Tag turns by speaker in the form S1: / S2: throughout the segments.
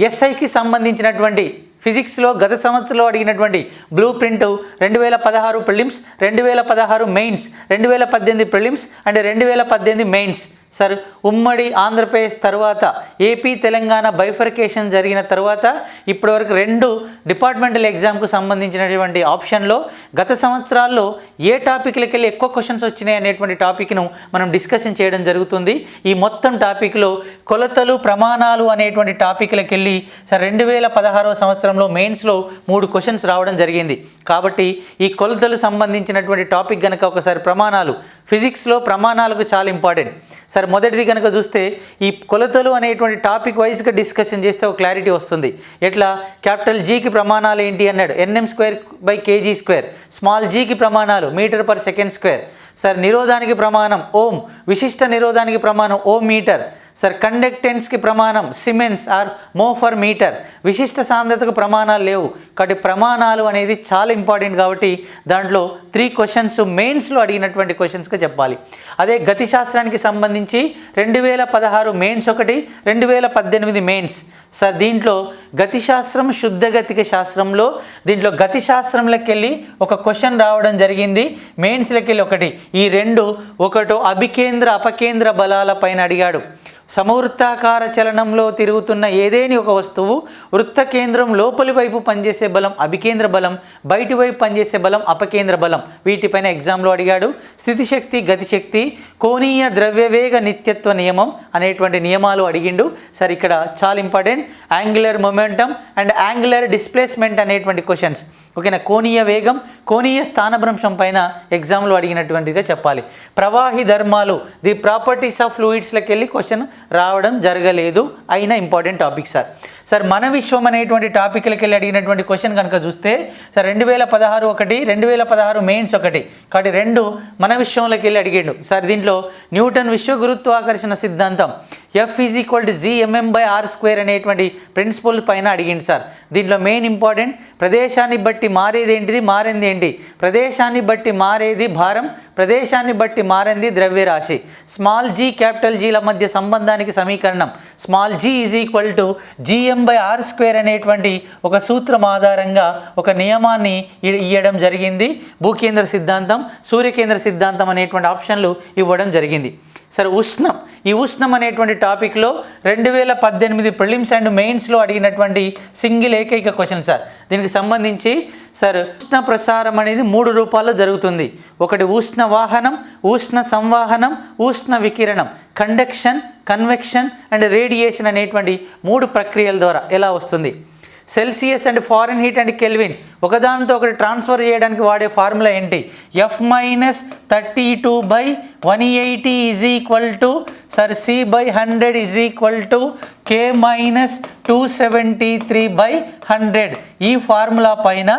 S1: ఎస్ఐకి సంబంధించినటువంటి ఫిజిక్స్లో గత సంవత్సరంలో అడిగినటువంటి బ్లూ ప్రింట్ రెండు వేల పదహారు ప్రిలిమ్స్ రెండు వేల పదహారు మెయిన్స్ రెండు వేల పద్దెనిమిది ప్రిలిమ్స్ అండ్ రెండు వేల పద్దెనిమిది మెయిన్స్ సార్ ఉమ్మడి ఆంధ్రప్రదేశ్ తర్వాత ఏపీ తెలంగాణ బైఫర్కేషన్ జరిగిన తర్వాత ఇప్పటివరకు రెండు డిపార్ట్మెంటల్ ఎగ్జామ్కు సంబంధించినటువంటి ఆప్షన్లో గత సంవత్సరాల్లో ఏ టాపిక్లకి వెళ్ళి ఎక్కువ క్వశ్చన్స్ వచ్చినాయి అనేటువంటి టాపిక్ను మనం డిస్కషన్ చేయడం జరుగుతుంది. ఈ మొత్తం టాపిక్లో కొలతలు ప్రమాణాలు అనేటువంటి టాపిక్లకి వెళ్ళి సార్ రెండు వేల పదహారవ సంవత్సరంలో మెయిన్స్లో మూడు క్వశ్చన్స్ రావడం జరిగింది. కాబట్టి ఈ కొలతలు సంబంధించినటువంటి టాపిక్ కనుక ఒకసారి ప్రమాణాలు ఫిజిక్స్లో ప్రమాణాలకు చాలా ఇంపార్టెంట్ సార్ మొదటిది కనుక చూస్తే ఈ కొలతలు అనేటువంటి టాపిక్ వైజ్గా డిస్కషన్ చేస్తే ఒక క్లారిటీ వస్తుంది. ఎట్లా? క్యాపిటల్ జీకి ప్రమాణాలు ఏంటి అన్నాడు. N M square by KG square small జీకి ప్రమాణాలు metre per second square sir నిరోధానికి ప్రమాణం ఓం. విశిష్ట నిరోధానికి ప్రమాణం ఓం మీటర్. సార్ కండక్టెన్స్కి ప్రమాణం siemens or mho per meter. విశిష్ట సాంద్రతకు ప్రమాణాలు లేవు. కాబట్టి ప్రమాణాలు అనేది చాలా ఇంపార్టెంట్ కాబట్టి దాంట్లో త్రీ క్వశ్చన్స్ మెయిన్స్లో అడిగినటువంటి క్వశ్చన్స్గా చెప్పాలి. అదే గతి శాస్త్రానికి సంబంధించి రెండు వేల పదహారు మెయిన్స్ ఒకటి రెండు వేల పద్దెనిమిది మెయిన్స్ సార్ దీంట్లో గతి శాస్త్రం శుద్ధ శాస్త్రంలో దీంట్లో గతి శాస్త్రంలోకి వెళ్ళి ఒక క్వశ్చన్ రావడం జరిగింది. మెయిన్స్లోకి వెళ్ళి ఒకటి. ఈ రెండు ఒకటో అభికేంద్ర అపకేంద్ర బలాల పైన అడిగాడు. సమవృత్తాకార చలనంలో తిరుగుతున్న ఏదేని ఒక వస్తువు? వృత్త కేంద్రం లోపలి వైపు పనిచేసే బలం అభికేంద్ర బలం బయటి వైపు పనిచేసే బలం అపకేంద్ర బలం. వీటిపైన ఎగ్జామ్లో అడిగాడు. స్థితిశక్తి గతిశక్తి కోణీయ ద్రవ్యవేగ నిత్యత్వ నియమం అనేటువంటి నియమాలు అడిగిండు. సార్ ఇక్కడ చాలా important angular momentum and angular displacement అనేటువంటి క్వశ్చన్స్ ఓకేనా? కోణీయ వేగం కోణీయ స్థానభ్రంశం పైన ఎగ్జామ్లో అడిగినటువంటిదే చెప్పాలి. ప్రవాహి ధర్మాలు ది ప్రాపర్టీస్ ఆఫ్ ఫ్లూయిడ్స్లోకి వెళ్ళి క్వశ్చన్ రావడం జరగలేదు అయినా ఇంపార్టెంట్ టాపిక్ సార్. సార్ మన విశ్వం అనేటువంటి టాపిక్లకి వెళ్ళి అడిగినటువంటి క్వశ్చన్ కనుక చూస్తే సార్ రెండు వేల పదహారు ఒకటి రెండు వేల పదహారు మెయిన్స్ ఒకటి. కాబట్టి రెండు మన విశ్వంలోకి వెళ్ళి అడిగాడు. సార్ దీంట్లో న్యూటన్ విశ్వ గురుత్వాకర్షణ సిద్ధాంతం F is equal to G M M by R square అనేటువంటి ప్రిన్సిపల్ పైన అడిగింది సార్. దీంట్లో మెయిన్ ఇంపార్టెంట్ ప్రదేశాన్ని బట్టి మారేది ఏంటిది మారింది ఏంటి? ప్రదేశాన్ని బట్టి మారేది భారం ప్రదేశాన్ని బట్టి మారింది ద్రవ్యరాశి. స్మాల్ జీ క్యాపిటల్ జీల మధ్య సంబంధానికి సమీకరణం. Small G is equal to G M by R square అనేటువంటి ఒక సూత్రం ఆధారంగా ఒక నియమాన్ని ఇవ్వడం జరిగింది. భూకేంద్ర సిద్ధాంతం సూర్యకేంద్ర సిద్ధాంతం అనేటువంటి ఆప్షన్లు ఇవ్వడం జరిగింది. సరే ఉష్ణం. ఈ ఉష్ణం అనేటువంటి టాపిక్లో రెండు వేల పద్దెనిమిది ప్రిలిమ్స్ అండ్ మెయిన్స్లో అడిగినటువంటి సింగిల్ ఏకైక క్వశ్చన్ సార్. దీనికి సంబంధించి సార్ ఉష్ణ ప్రసారం అనేది మూడు రూపాల్లో జరుగుతుంది. ఒకటి ఉష్ణ వాహనం ఉష్ణ సంవాహనం ఉష్ణ వికిరణం. కండక్షన్ కన్వెక్షన్ అండ్ రేడియేషన్ అనేటువంటి మూడు ప్రక్రియల ద్వారా ఎలా వస్తుంది? Celsius and Fahrenheit and Kelvin. ఒకదానితో ఒకటి ట్రాన్స్ఫర్ చేయడానికి వాడే ఫార్ములా ఏంటి? F minus thirty two by one eighty is equal to sir C by hundred is equal to K minus two seventy three by hundred ఈ formula పైన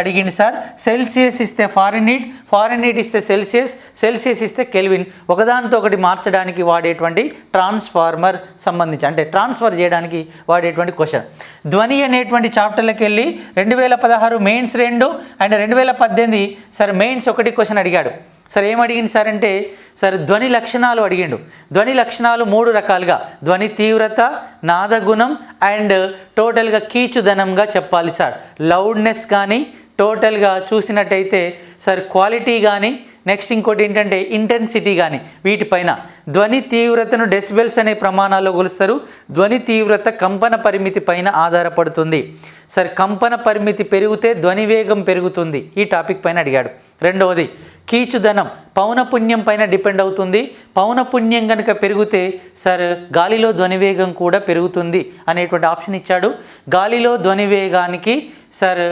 S1: అడిగింది sir Celsius ఇస్తే Fahrenheit Fahrenheit ఇస్తే Celsius Celsius ఇస్తే Kelvin. ఒకదానితో ఒకటి మార్చడానికి వాడేటువంటి ట్రాన్స్ఫార్మర్ సంబంధించి అంటే ట్రాన్స్ఫర్ చేయడానికి వాడేటువంటి క్వశ్చన్. ధ్వని అనేటువంటి చాప్టర్లకు వెళ్ళి రెండు వేల పదహారు మెయిన్స్ రెండు అండ్ రెండు వేల పద్దెనిమిది సార్ మెయిన్స్ ఒకటి క్వశ్చన్ అడిగాడు. సార్ ఏం అడిగింది సార్ అంటే సార్ ధ్వని లక్షణాలు అడిగిండు. ధ్వని లక్షణాలు మూడు రకాలుగా. ధ్వని తీవ్రత నాదగుణం అండ్ టోటల్గా కీచుదనంగా చెప్పాలి సార్. లౌడ్నెస్ కానీ టోటల్గా చూసినట్టయితే సార్ క్వాలిటీ కానీ నెక్స్ట్ ఇంకోటి ఏంటంటే ఇంటెన్సిటీ కానీ వీటిపైన ధ్వని తీవ్రతను డెసిబెల్స్ అనే ప్రమాణాల్లో కొలుస్తారు. ధ్వని తీవ్రత కంపన పరిమితి పైన ఆధారపడుతుంది. సరే కంపన పరిమితి పెరిగితే ధ్వని వేగం పెరుగుతుంది. ఈ టాపిక్ పైన అడిగాడు. రెండవది కీచుదనం పౌనపుణ్యం పైన డిపెండ్ అవుతుంది. పౌనపుణ్యం కనుక పెరిగితే సార్ గాలిలో ధ్వని వేగం కూడా పెరుగుతుంది అనేటువంటి ఆప్షన్ ఇచ్చాడు. గాలిలో ధ్వని వేగానికి సార్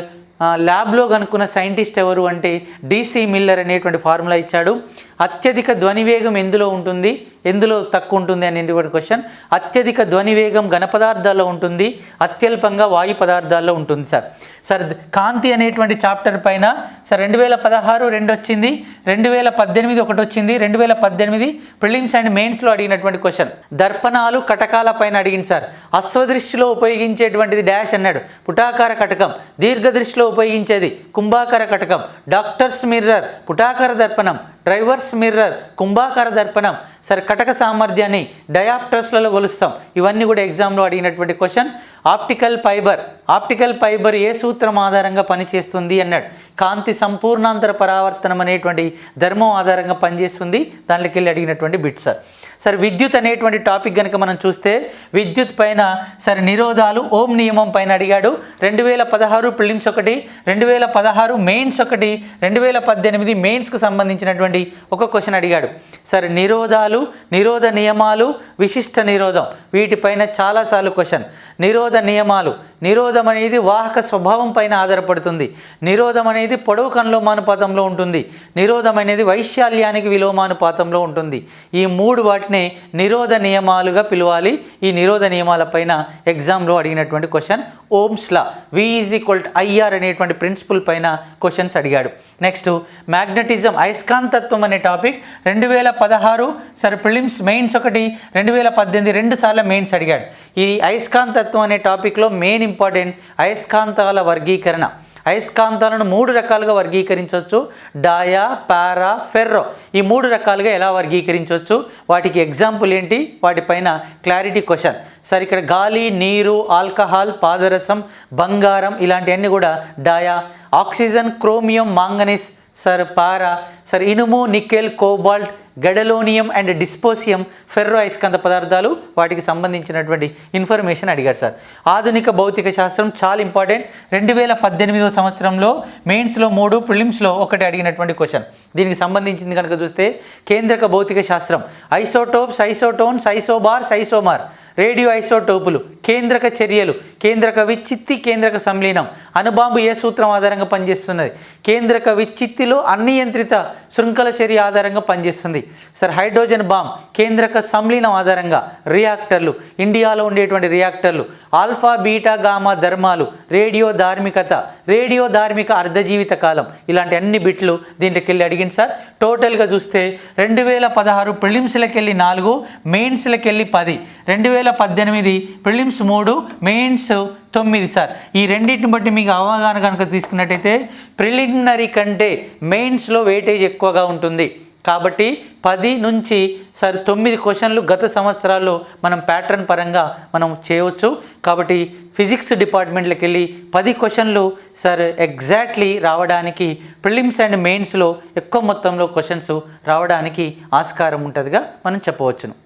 S1: ల్యాబ్లో కనుక్కున్న సైంటిస్ట్ ఎవరు అంటే డీసీ మిల్లర్ అనేటువంటి ఫార్ములా ఇచ్చాడు. అత్యధిక ధ్వనివేగం ఎందులో ఉంటుంది? ఎందులో తక్కువ ఉంటుంది అనేటువంటి క్వశ్చన్ అత్యధిక ధ్వని వేగం ఘన పదార్థాల్లో ఉంటుంది. అత్యల్పంగా వాయు పదార్థాల్లో ఉంటుంది సార్ సార్ కాంతి అనేటువంటి చాప్టర్ పైన సార్ రెండు వేల పదహారు రెండు వచ్చింది రెండు వేల పద్దెనిమిది ఒకటి వచ్చింది రెండు వేల పద్దెనిమిది ప్రిలిమ్స్ అండ్ మెయిన్స్లో అడిగినటువంటి క్వశ్చన్ దర్పణాలు కటకాల పైన అడిగింది సార్ అశ్వదృష్టిలో ఉపయోగించేటువంటిది డాష్ అన్నాడు. పుటాకార కటకం. దీర్ఘదృష్టిలో ఉపయోగించేది కుంభాకార కటకం. డాక్టర్స్ మిర్రర్ పుటాకార దర్పణం. డ్రైవర్ రివర్స్ మిర్రర్ కుంభాకార దర్పణం. సరే కటక సామర్థ్యాన్ని డయాప్టర్స్లలో కొలుస్తాం. ఇవన్నీ కూడా ఎగ్జామ్లో అడిగినటువంటి question. Optical fibre optical fibre ఏ సూత్రం ఆధారంగా పనిచేస్తుంది అన్నాడు. కాంతి సంపూర్ణాంతర పరావర్తనం అనేటువంటి ధర్మం ఆధారంగా పనిచేస్తుంది. దాంట్లోకి వెళ్ళి అడిగినటువంటి బిట్ సార్. సరే విద్యుత్ అనేటువంటి టాపిక్ కనుక మనం చూస్తే విద్యుత్ పైన సరే నిరోధాలు ఓం నియమం పైన అడిగాడు. రెండు వేల పదహారు ప్రిలిమ్స్ ఒకటి రెండు వేల పదహారు మెయిన్స్ ఒకటి రెండు వేల పద్దెనిమిది మెయిన్స్కి సంబంధించినటువంటి ఒక క్వశ్చన్ అడిగాడు. సరే నిరోధాలు నిరోధ నియమాలు విశిష్ట నిరోధం వీటిపైన చాలాసార్లు క్వశ్చన్. నిరోధ నియమాలు నిరోధం అనేది వాహక స్వభావం పైన ఆధారపడుతుంది. నిరోధం అనేది పొడవు కనులోమానుపాతంలో ఉంటుంది. నిరోధం అనేది వైశాల్యానికి విలోమానుపాతంలో ఉంటుంది. ఈ మూడు వాటిని నిరోధ నియమాలుగా పిలవాలి. ఈ నిరోధ నియమాలపైన ఎగ్జామ్లో అడిగినటువంటి question Ohm's law V is equal I R అనేటువంటి ప్రిన్సిపల్ పైన క్వశ్చన్స్ అడిగాడు. నెక్స్ట్ మ్యాగ్నెటిజం అయస్కాంతత్వం అనే టాపిక్ రెండు వేల పదహారు సరే ప్రిలిమ్స్ మెయిన్స్ ఒకటి రెండు వేల పద్దెనిమిది రెండు సార్లు మెయిన్స్ అడిగాడు. ఈ అయస్కాంతత్వం అనే టాపిక్లో మెయిన్ ఇంపార్టెంట్ అయస్కాంతాల వర్గీకరణ. అయస్కాంతాలను మూడు రకాలుగా వర్గీకరించవచ్చు. Dia para ferro. ఈ మూడు రకాలుగా ఎలా వర్గీకరించవచ్చు? వాటికి ఎగ్జాంపుల్ ఏంటి? వాటిపైన క్లారిటీ క్వశ్చన్. సరే ఇక్కడ గాలి నీరు ఆల్కహాల్ పాదరసం బంగారం ఇలాంటివన్నీ కూడా dia oxygen chromium manganese sir para సరే ఇనుము nickel cobalt gadolinium and dysprosium ferro అయస్కాంత పదార్థాలు వాటికి సంబంధించినటువంటి ఇన్ఫర్మేషన్ అడిగారు సార్. ఆధునిక భౌతిక శాస్త్రం చాలా ఇంపార్టెంట్. రెండు వేల పద్దెనిమిదవ సంవత్సరంలో మెయిన్స్లో మూడు ప్రిలిమ్స్లో ఒకటి అడిగినటువంటి క్వశ్చన్. దీనికి సంబంధించింది కనుక చూస్తే కేంద్రక భౌతిక శాస్త్రం. Isotopes isotones isobars isomer radio ఐసోటోపులు కేంద్రక చర్యలు కేంద్రక విచ్చిత్తి కేంద్రక సంలీనం అణుబాంబు ఏ సూత్రం ఆధారంగా పనిచేస్తున్నది? కేంద్రక విచ్చిత్తిలో అనియంత్రిత శృంఖల చర్య ఆధారంగా పనిచేస్తుంది. సార్ హైడ్రోజన్ బాంబ్ కేంద్రక సంలీనం ఆధారంగా రియాక్టర్లు ఇండియాలో ఉండేటువంటి రియాక్టర్లు ఆల్ఫా బీటా గామా ధర్మాలు రేడియో ధార్మికత రేడియో ధార్మిక అర్ధజీవిత కాలం ఇలాంటి అన్ని బిట్లు దీంట్లోకి వెళ్ళి అడిగింది సార్. టోటల్గా చూస్తే రెండు వేల పదహారు ప్రిలిమ్స్లకెళ్ళి నాలుగు మెయిన్స్లకెళ్ళి పది రెండు వేల పద్దెనిమిది ప్రిలిమ్స్ మూడు మెయిన్స్ తొమ్మిది సార్. ఈ రెండింటిని బట్టి మీకు అవగాహన కనుక తీసుకున్నట్టయితే ప్రిలిమినరీ కంటే మెయిన్స్లో వెయిటేజ్ ఎక్కువగా ఉంటుంది. కాబట్టి పది నుంచి సార్ తొమ్మిది క్వశ్చన్లు గత సంవత్సరాల్లో మనం ప్యాటర్న్ పరంగా మనం చేయవచ్చు. కాబట్టి ఫిజిక్స్ డిపార్ట్మెంట్లోకి వెళ్ళి పది క్వశ్చన్లు సార్ ఎగ్జాక్ట్లీ రావడానికి ప్రిలిమ్స్ అండ్ మెయిన్స్లో ఎక్కువ మొత్తంలో క్వశ్చన్స్ రావడానికి ఆస్కారం ఉంటుందిగా మనం చెప్పవచ్చును.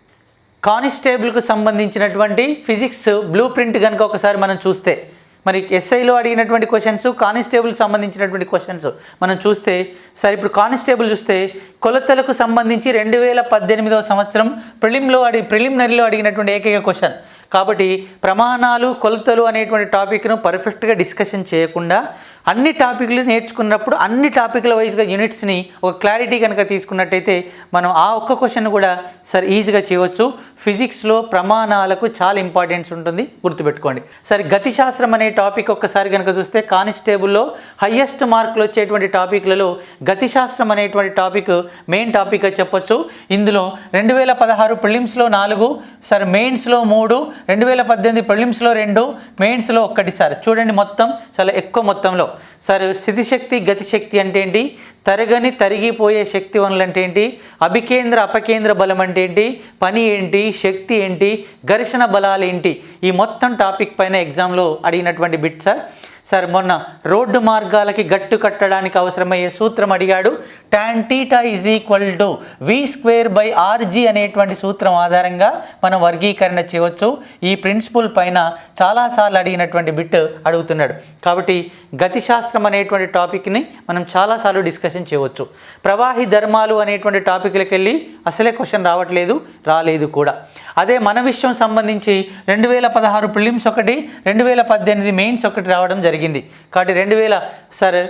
S1: కానిస్టేబుల్కు సంబంధించినటువంటి ఫిజిక్స్ బ్లూ ప్రింట్ కనుక ఒకసారి మనం చూస్తే మరి ఎస్ఐలో అడిగినటువంటి క్వశ్చన్స్ కానిస్టేబుల్కి సంబంధించినటువంటి క్వశ్చన్స్ మనం చూస్తే సరే ఇప్పుడు కానిస్టేబుల్ చూస్తే కొలతలకు సంబంధించి రెండు వేల పద్దెనిమిదవ సంవత్సరం ప్రిలిమ్లో అడిగి ప్రిలిమినరీలో అడిగినటువంటి ఏకైక క్వశ్చన్ కాబట్టి ప్రమాణాలు కొలతలు అనేటువంటి టాపిక్ను పర్ఫెక్ట్గా డిస్కషన్ చేయకుండా అన్ని టాపిక్లు నేర్చుకున్నప్పుడు అన్ని టాపిక్ల వైజ్గా యూనిట్స్ని ఒక క్లారిటీ కనుక తీసుకున్నట్టయితే మనం ఆ ఒక్క క్వశ్చన్ కూడా సార్ ఈజీగా చేయవచ్చు. ఫిజిక్స్లో ప్రమాణాలకు చాలా ఇంపార్టెన్స్ ఉంటుంది. గుర్తుపెట్టుకోండి. సరే గతిశాస్త్రం అనే టాపిక్ ఒక్కసారి కనుక చూస్తే కానిస్టేబుల్లో హయ్యెస్ట్ మార్కులు వచ్చేటువంటి టాపిక్లలో గతిశాస్త్రం అనేటువంటి టాపిక్ మెయిన్ టాపిక్గా చెప్పొచ్చు. ఇందులో రెండు వేల పదహారు ప్రిలిమ్స్లో నాలుగు సార్ మెయిన్స్లో మూడు రెండు వేల పద్దెనిమిది ప్రిలిమ్స్లో రెండు మెయిన్స్లో ఒక్కటి సార్. చూడండి మొత్తం చాలా ఎక్కువ మొత్తంలో. సార్ స్థితిశక్తి గతిశక్తి అంటే ఏంటి? తరగని తరిగిపోయే శక్తి వనరులు అంటే ఏంటి? అభికేంద్ర అపకేంద్ర బలం అంటే ఏంటి? పని ఏంటి? శక్తి ఏంటి? ఘర్షణ బలాలు ఏంటి? ఈ మొత్తం టాపిక్ పైన ఎగ్జామ్లో అడిగినటువంటి బిట్ సార్ సార్ మొన్న రోడ్డు మార్గాలకి గట్టు కట్టడానికి అవసరమయ్యే సూత్రం అడిగాడు. Tan theta is equal to V square by R G అనేటువంటి సూత్రం ఆధారంగా మనం వర్గీకరణ చేయవచ్చు. ఈ ప్రిన్సిపల్ పైన చాలాసార్లు అడిగినటువంటి బిట్ అడుగుతున్నాడు. కాబట్టి గతిశాస్త్రం అనేటువంటి టాపిక్ని మనం చాలాసార్లు డిస్కషన్ చేయవచ్చు. ప్రవాహి ధర్మాలు అనేటువంటి టాపిక్లకి వెళ్ళి అసలే క్వశ్చన్ రావట్లేదు రాలేదు కూడా. అదే మన విషయం సంబంధించి రెండు వేల పదహారు ప్రిలిమ్స్ ఒకటి రెండు వేల పద్దెనిమిది మెయిన్స్ ఒకటి రావడం జరిగింది. కాబట్టి రెండు వేల సరే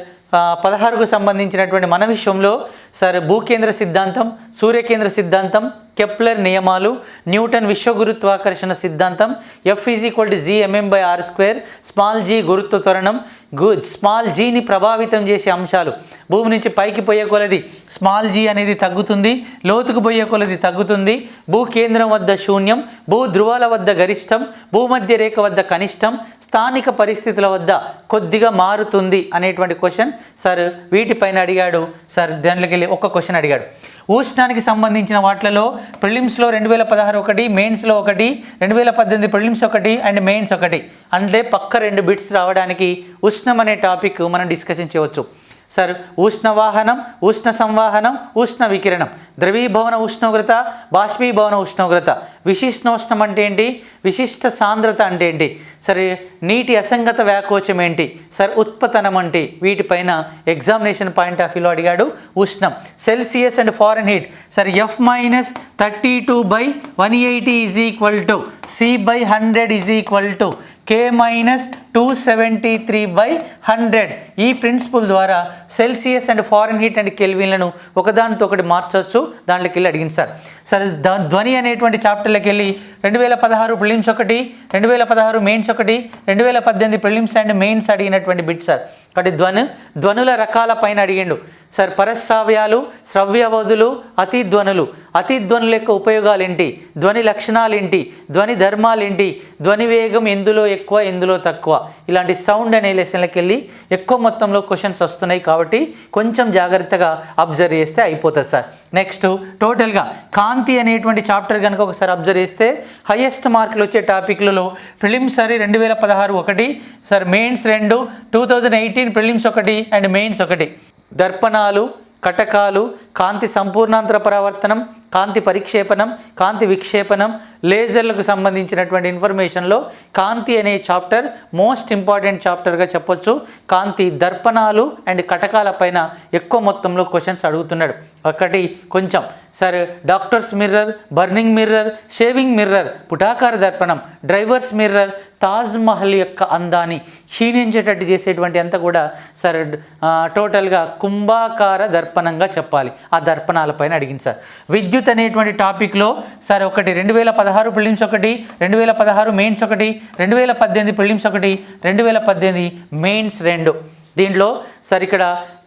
S1: పదహారుకు సంబంధించినటువంటి మన విషయంలో సరే భూకేంద్ర సిద్ధాంతం సూర్యకేంద్ర సిద్ధాంతం కెప్లర్ నియమాలు న్యూటన్ విశ్వగురుత్వాకర్షణ సిద్ధాంతం F is equal to G M M by R square small G గురుత్వ త్వరణం గు స్మాల్ జీని ప్రభావితం చేసే అంశాలు. భూమి నుంచి పైకి పోయే కొలది స్మాల్ జీ అనేది తగ్గుతుంది లోతుకు పోయే కొలది తగ్గుతుంది. భూ కేంద్రం వద్ద శూన్యం భూ ధ్రువాల వద్ద గరిష్టం భూమధ్య రేఖ వద్ద కనిష్టం స్థానిక పరిస్థితుల వద్ద కొద్దిగా మారుతుంది అనేటువంటి క్వశ్చన్ సార్ వీటిపైన అడిగాడు సార్. దాంట్లోకి వెళ్ళి ఒక క్వశ్చన్ అడిగాడు. ఉష్ణానికి సంబంధించిన వాటిలలో ప్రిలిమ్స్లో రెండు వేల పదహారు ఒకటి మెయిన్స్లో ఒకటి రెండు వేల పద్దెనిమిది ప్రిలిమ్స్ ఒకటి అండ్ మెయిన్స్ ఒకటి. అంటే పక్క రెండు బిట్స్ రావడానికి ఉష్ణం అనే టాపిక్ మనం డిస్కషన్ చేయవచ్చు. సార్ ఉష్ణవాహనం ఉష్ణ సంవాహనం ఉష్ణ వికిరణం ద్రవీభవన ఉష్ణోగ్రత బాష్పీభవన ఉష్ణోగ్రత. విశిష్టోష్ణం అంటే ఏంటి? విశిష్ట సాంద్రత అంటే ఏంటి? సరే నీటి అసంగత వ్యాకోచం ఏంటి? సార్ ఉత్పతనం అంటే వీటిపైన ఎగ్జామినేషన్ పాయింట్ ఆఫ్ వ్యూలో అడిగాడు ఉష్ణం. Celsius and Fahrenheit sir F minus thirty two by one eighty is equal to C by hundred is equal to K minus two seventy three by hundred ఈ principle ద్వారా Celsius and Fahrenheit and కెల్విన్లను ఒకదానితో ఒకటి మార్చవచ్చు దాంట్లోకి వెళ్ళి అడిగింది sir. Sir ధ్వని అనేటువంటి చాప్టర్లోకి వెళ్ళి రెండు వేల పదహారు ప్రిలిమ్స్ ఒకటి రెండు వేల పదహారు మెయిన్స్ ఒకటి రెండు వేల పద్దెనిమిది ప్రిలిమ్స్ అండ్ మెయిన్స్ అడిగినటువంటి బిట్ సార్. కాబట్టి ధ్వను ధ్వనుల రకాల పైన అడిగిండు. సార్ పరశ్రావ్యాలు శ్రవ్యవధులు అతి ధ్వనులు. అతి ధ్వనుల యొక్క ఉపయోగాలు ఏంటి ధ్వని లక్షణాలు ఏంటి ధ్వని ధర్మాలు ఏంటి ధ్వని వేగం ఎందులో ఎక్కువ ఎందులో తక్కువ? ఇలాంటి సౌండ్ అనే లెసన్లకు వెళ్ళి ఎక్కువ మొత్తంలో క్వశ్చన్స్ వస్తున్నాయి కాబట్టి కొంచెం జాగ్రత్తగా అబ్జర్వ్ చేస్తే అయిపోతుంది సార్. నెక్స్ట్ టోటల్గా కాంతి అనేటువంటి చాప్టర్ కనుక ఒకసారి అబ్జర్వ్ చేస్తే హయ్యెస్ట్ మార్కులు వచ్చే టాపిక్లలో ప్రిలిమ్స్ సరే రెండు వేల పదహారు ఒకటి సార్ మెయిన్స్ రెండు టూ థౌజండ్ ఎయిటీన్ ప్రిలిమ్స్ ఒకటి అండ్ మెయిన్స్ ఒకటి. దర్పణాలు కటకాలు కాంతి సంపూర్ణాంతర పరావర్తనం కాంతి పరిక్షేపణం కాంతి విక్షేపణం లేజర్లకు సంబంధించినటువంటి ఇన్ఫర్మేషన్లో కాంతి అనే చాప్టర్ మోస్ట్ ఇంపార్టెంట్ చాప్టర్గా చెప్పొచ్చు. కాంతి దర్పణాలు అండ్ కటకాల పైన ఎక్కువ మొత్తంలో క్వశ్చన్స్ అడుగుతున్నాడు. ఒకటి కొంచెం. సరే doctors mirror burning mirror shaving mirror పుటాకార దర్పణం డ్రైవర్స్ మిర్రర్ తాజ్ మహల్ యొక్క అందాన్ని క్షీణించేటట్టు చేసేటువంటి అంతా కూడా సరే టోటల్గా కుంభాకార దర్పణంగా చెప్పాలి. ఆ దర్పణాలపైన అడిగింది సార్. విద్యుత్ అనేటువంటి టాపిక్లో సరే ఒకటి రెండు వేల పదహారు ప్రిలిమ్స్ ఒకటి రెండు వేల పదహారు మెయిన్స్ ఒకటి రెండు వేల పద్దెనిమిది ప్రిలిమ్స్ ఒకటి రెండు వేల పద్దెనిమిది మెయిన్స్ రెండు. దీంట్లో సార్ ఇక్కడ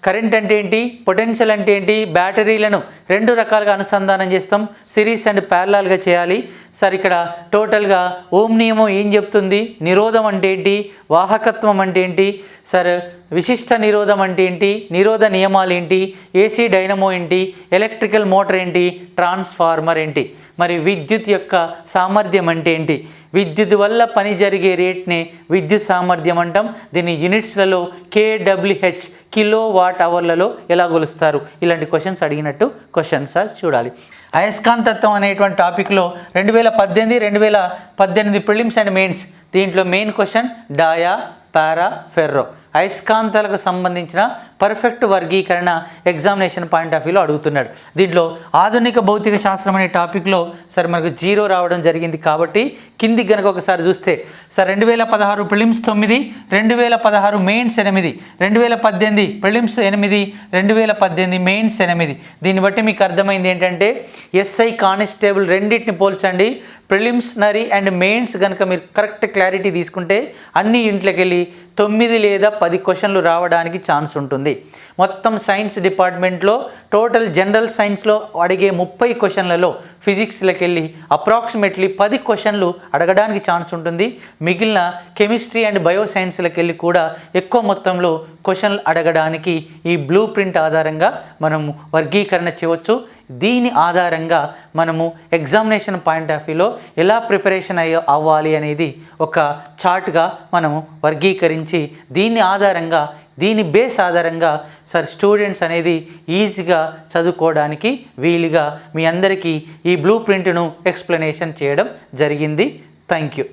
S1: కరెంట్ అంటే ఏంటి పొటెన్షియల్ అంటే ఏంటి బ్యాటరీలను రెండు రకాలుగా అనుసంధానం చేస్తాం. సిరీస్ అండ్ ప్యారలాల్గా చేయాలి. సార్ ఇక్కడ టోటల్గా ఓం నియమం ఏం చెప్తుంది? నిరోధం అంటే ఏంటి? వాహకత్వం అంటే ఏంటి? సార్ విశిష్ట నిరోధం అంటే ఏంటి? నిరోధ నియమాలు ఏంటి? ఏసీ డైనమో ఏంటి? ఎలక్ట్రికల్ మోటార్ ఏంటి? ట్రాన్స్ఫార్మర్ ఏంటి? మరి విద్యుత్ యొక్క సామర్థ్యం అంటే ఏంటి? విద్యుత్ వల్ల పని జరిగే రేట్నే విద్యుత్ సామర్థ్యం అంటాం. దీన్ని యూనిట్స్లలో కేడబ్ల్యూహెచ్ కిలో వాట్ అవర్లలో ఎలా కొలుస్తారు? ఇలాంటి క్వశ్చన్స్ అడిగినట్టు క్వశ్చన్స్ సార్ చూడాలి. అయస్కాంతత్వం అనేటువంటి టాపిక్లో రెండు వేల పద్దెనిమిది రెండు వేల పద్దెనిమిది ప్రిలిమ్స్ అండ్ మెయిన్స్. దీంట్లో main question dia para ferro. అయస్కాంతాలకు సంబంధించిన పర్ఫెక్ట్ వర్గీకరణ ఎగ్జామినేషన్ పాయింట్ ఆఫ్ వ్యూలో అడుగుతున్నాడు. దీంట్లో ఆధునిక భౌతిక శాస్త్రం అనే టాపిక్లో సార్ మనకు జీరో రావడం జరిగింది కాబట్టి కిందికి గనక ఒకసారి చూస్తే సార్ రెండు వేల పదహారు ప్రిలిమ్స్ తొమ్మిది రెండు వేల పదహారు మెయిన్స్ ఎనిమిది రెండు వేల పద్దెనిమిది ప్రిలిమ్స్ ఎనిమిది రెండు వేల పద్దెనిమిది మెయిన్స్ ఎనిమిది. దీన్ని బట్టి మీకు అర్థమైంది ఏంటంటే ఎస్ఐ కానిస్టేబుల్ రెండింటిని పోల్చండి. ప్రిలిమ్స్నరీ అండ్ మెయిన్స్ కనుక మీరు కరెక్ట్ క్లారిటీ తీసుకుంటే అన్ని ఇంట్లోకి వెళ్ళి తొమ్మిది లేదా పది క్వశ్చన్లు రావడానికి ఛాన్స్ ఉంటుంది. మొత్తం సైన్స్ డిపార్ట్మెంట్లో టోటల్ జనరల్ సైన్స్లో అడిగే ముప్పై క్వశ్చన్లలో ఫిజిక్స్లోకి వెళ్ళి అప్రాక్సిమేట్లీ పది క్వశ్చన్లు అడగడానికి ఛాన్స్ ఉంటుంది. మిగిలిన కెమిస్ట్రీ అండ్ బయో సైన్స్లకు వెళ్ళి కూడా ఎక్కువ మొత్తంలో క్వశ్చన్లు అడగడానికి ఈ బ్లూ ప్రింట్ ఆధారంగా మనము వర్గీకరణ చేయవచ్చు. దీని ఆధారంగా మనము ఎగ్జామినేషన్ పాయింట్ ఆఫ్ వ్యూలో ఎలా ప్రిపరేషన్ అయ్యో అవ్వాలి అనేది ఒక చార్ట్గా మనము వర్గీకరించి దీని ఆధారంగా దీని బేస్ ఆధారంగా సార్ స్టూడెంట్స్ అనేది ఈజీగా చదువుకోవడానికి వీలుగా మీ అందరికీ ఈ బ్లూ ప్రింట్ను ఎక్స్ప్లెనేషన్ చేయడం జరిగింది. Thank you